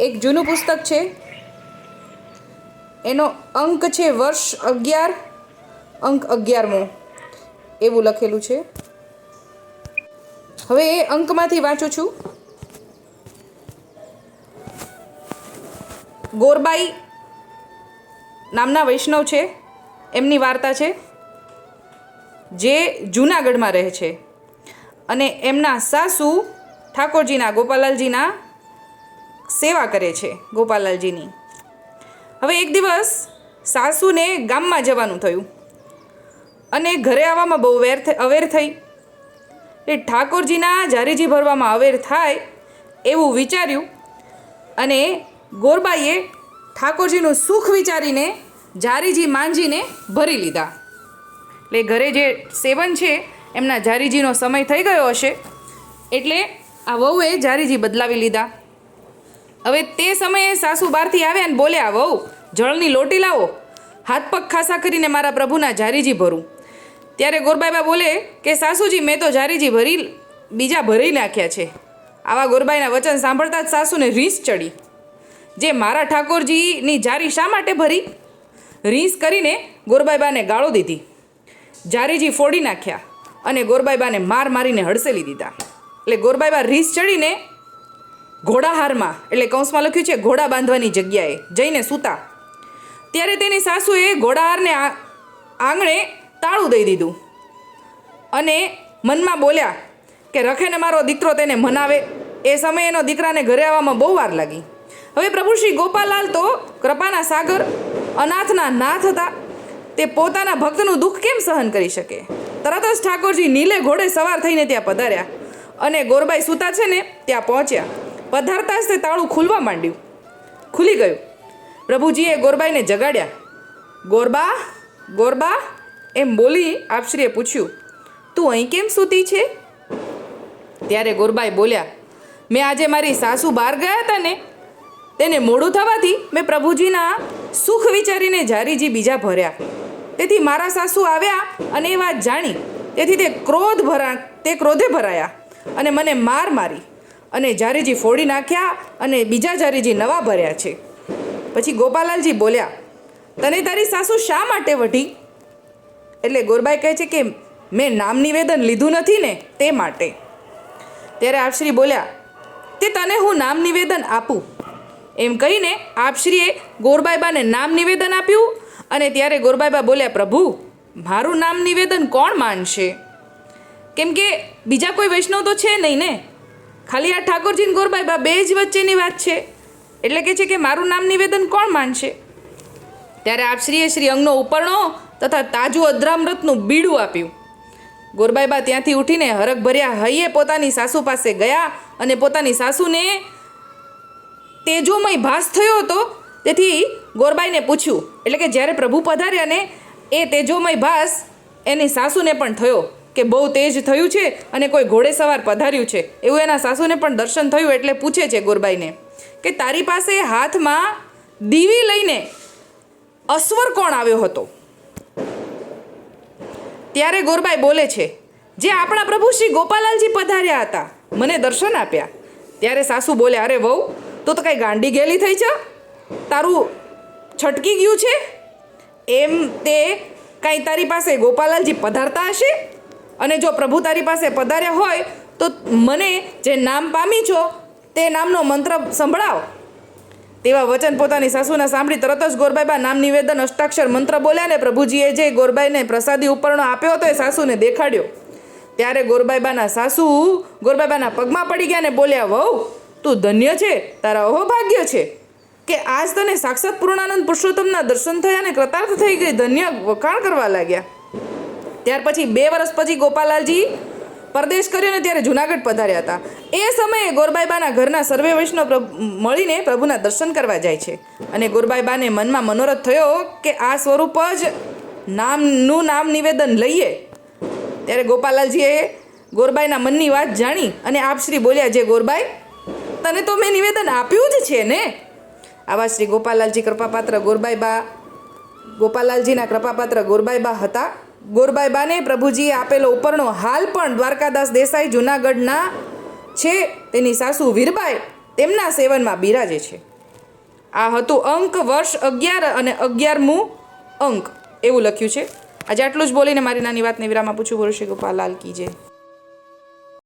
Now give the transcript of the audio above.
એક જૂનું પુસ્તક છે. એનો અંક છે વર્ષ અગિયાર, અંક અગિયારમો. એવું લખેલું છે. હવે એ અંકમાંથી વાંચું છું. ગોરબાઈ નામના વૈષ્ણવ છે. એમની વાર્તા છે. જે જૂનાગઢમાં રહે છે. અને એમના સાસુ ઠાકોરજીના, ગોપાલાલજીના સેવા કરે છે ગોપાલાલજીની હવે એક દિવસ સાસુને ગામમાં જવાનું થયું અને ઘરે આવવામાં બહુ વેર અવેર થઈ. એ ઠાકોરજીના જારીજી ભરવામાં અવેર થાય એવું વિચાર્યું અને ગોરબાઈએ ઠાકોરજીનું સુખ વિચારીને જારીજી માંજીને ભરી લીધા. એટલે ઘરે જે સેવન છે એમના જારીજીનો સમય થઈ ગયો હશે એટલે આ વહુએ જારીજી બદલાવી લીધા. હવે તે સમયે સાસુ બહારથી આવ્યા અને બોલ્યા વહુ, જળની લોટી લાવો. હાથ પગ ખાસા કરીને મારા પ્રભુના જારીજી ભરું. ત્યારે ગોરબાઈબા બોલે કે, સાસુજી, મેં તો જારીજી ભરી, બીજા ભરી નાખ્યા છે. આવા ગોરબાઈના વચન સાંભળતા જ સાસુને રીસ ચડી. જે મારા ઠાકોરજીની જારી શા માટે ભરી? રીસ કરીને ગોરબાઈબાને ગાળો દીધી. જારીજી ફોડી નાખ્યા અને ગોરબાઈબાને માર મારીને હડસેલી દીધા. એટલે ગોરબાઈબા રીસ ચડીને ઘોડાહારમાં, એટલે કૌંસમાં લખ્યું છે, ઘોડા બાંધવાની જગ્યાએ જઈને સૂતા. ત્યારે તેની સાસુએ ઘોડાહારને આંગણે તાળું દઈ દીધું અને મનમાં બોલ્યા કે, રખેને મારો દીકરો તેને મનાવે. એ સમયે એનો દીકરાને ઘરે આવવામાં બહુ વાર લાગી. હવે પ્રભુ શ્રી ગોપાલાલ તો કૃપાના સાગર, અનાથના નાથ હતા. તે પોતાના ભક્તનું દુઃખ કેમ સહન કરી શકે? તરત જ ઠાકોરજી નીલે ઘોડે સવાર થઈને ત્યાં પધાર્યા અને ગોરબાઈ સૂતા છે ને ત્યાં પહોંચ્યા. પધારતા જ તે તાળું ખુલવા માંડ્યું. ખુલી ગયું. પ્રભુજીએ ગોરબાઈને જગાડ્યા. ગોરબા ગોરબા, એમ બોલી આપશ્રીએ પૂછ્યું, તું અહીં કેમ સૂતી છે? ત્યારે ગોરબાઈ બોલ્યા, મેં આજે મારી સાસુ બહાર ગયા હતા ને, તેને મોડું થવાથી મેં પ્રભુજીના સુખ વિચારીને જારીજી બીજા ભર્યા. તેથી મારા સાસુ આવ્યા અને એ વાત જાણી. તેથી તે ક્રોધ ભરા, તે ક્રોધે ભરાયા અને મને માર મારી. અને જારીજી ફોડી નાખ્યા અને બીજા જારીજી નવા ભર્યા છે. પછી ગોપાલાલજી બોલ્યા, તને તારી સાસુ શા માટે વઢી? એટલે ગોરબાઈ કહે છે કે, મેં નામ નિવેદન લીધું નથી ને તે માટે. ત્યારે આપશ્રી બોલ્યા, તે તને હું નામ નિવેદન આપું? એમ કહીને આપશ્રીએ ગોરબાઈબાને નામ નિવેદન આપ્યું અને ત્યારે ગોરબાઈબા બોલ્યા, પ્રભુ, મારું નામ નિવેદન કોણ માનશે? કેમ કે બીજા કોઈ વૈષ્ણવ તો છે નહીં ને? ખાલી આ ઠાકોરજી ને ગોરબાઈબા બે જ વચ્ચેની વાત છે. એટલે કે છે કે મારું નામ નિવેદન કોણ માનશે? ત્યારે આપશ્રીએ શ્રી અંગનો ઉપરણો તથા તાજું અદ્રામૃતનું બીડું આપ્યું. ગોરબાઈબા ત્યાંથી ઉઠીને હરખભર્યા હૈયે પોતાની સાસુ પાસે ગયા અને પોતાની સાસુને તેજોમય ભાસ થયો હતો. તેથી ગોરબાઈને પૂછ્યું, એટલે કે જ્યારે પ્રભુ પધાર્યા ને એ તેજોમય ભાસ એની સાસુને પણ થયો. કે બહુ તેજ થયું છે અને કોઈ ઘોડે સવાર પધાર્યું છે. એવું એના સાસુને પણ દર્શન થયું એટલે પૂછે છે ગોરબાઈને કે તારી પાસે હાથમાં દીવી લઈને અશ્વર કોણ આવ્યો હતો? ત્યારે ગોરબાઈ બોલે છે, જે આપણા પ્રભુ શ્રી ગોપાલાલજી પધાર્યા હતા, મને દર્શન આપ્યા. ત્યારે સાસુ બોલે, અરે વહુ, તું તો કાંઈ ગાંડી ગેલી થઈ છે? તારું છટકી ગયું છે? એમ તે કાંઈ તારી પાસે ગોપાલાલજી પધારતા હશે? અને જો પ્રભુ તારી પાસે પધાર્યા હોય, તો મને જે નામ પામી છો, તે નામનો મંત્ર સંભળાવ. તેવા વચન પોતાની સાસુના સાંભળી તરત જ ગોરબાઈબા નામ નિવેદન અષ્ટાક્ષર મંત્ર બોલ્યા ને પ્રભુજીએ જે ગોરબાઈને પ્રસાદી ઉપરનો આપ્યો હતો એ સાસુને દેખાડ્યો. ત્યારે ગોરબાઈબાના સાસુ ગોરબાઈબાના પગમાં પડી ગયા ને બોલ્યા, વહુ, તું ધન્ય છે, તારા અહોભાગ્ય છે કે આજ તને સાક્ષાત પૂર્ણાનંદ પુરુષોત્તમના દર્શન થયા ને કૃતાર્થ થઈ ગઈ, ધન્ય વખાણ કરવા લાગ્યા. ત્યાર પછી બે વર્ષ પછી ગોપાલાલજી પરદેશ કર્યો ને ત્યારે જુનાગઢ પધાર્યા હતા. એ સમયે ગોરબાઈબાના ઘરના સર્વે વૈષ્ણવ મળીને પ્રભુના દર્શન કરવા જાય છે. અને ગોરબાઈબાને મનમાં મનોરથ થયો કે આ સ્વરૂપ જ નામનું નામ નિવેદન લઈએ. ત્યારે ગોપાલાલજીએ ગોરબાઈના મનની વાત જાણી અને આપશ્રી બોલ્યા, જે ગોરબાઈ, તને તો મેં નિવેદન આપ્યું જ છે ને? આવા શ્રી ગોપાલાલજી કૃપાપાત્ર ગોરબાઈબા, ગોપાલાલજીના કૃપાપાત્ર ગોરબાઈબા હતા. ગોરબાઈબાને પ્રભુજીએ આપેલો ઉપરનો હાલ પણ દ્વારકાદાસ દેસાઈ જુનાગઢના છે. તેની સાસુ વીરબાઈ તેમના સેવનમાં બિરાજે છે. આ હતું અંક વર્ષ અગિયાર અને અગિયારમું અંક. એવું લખ્યું છે. આજે આટલું જ બોલીને મારી નાની વાતને વિરામ આપું છું. ગુરુ શ્રી ગોપાલ લાલ કી જય.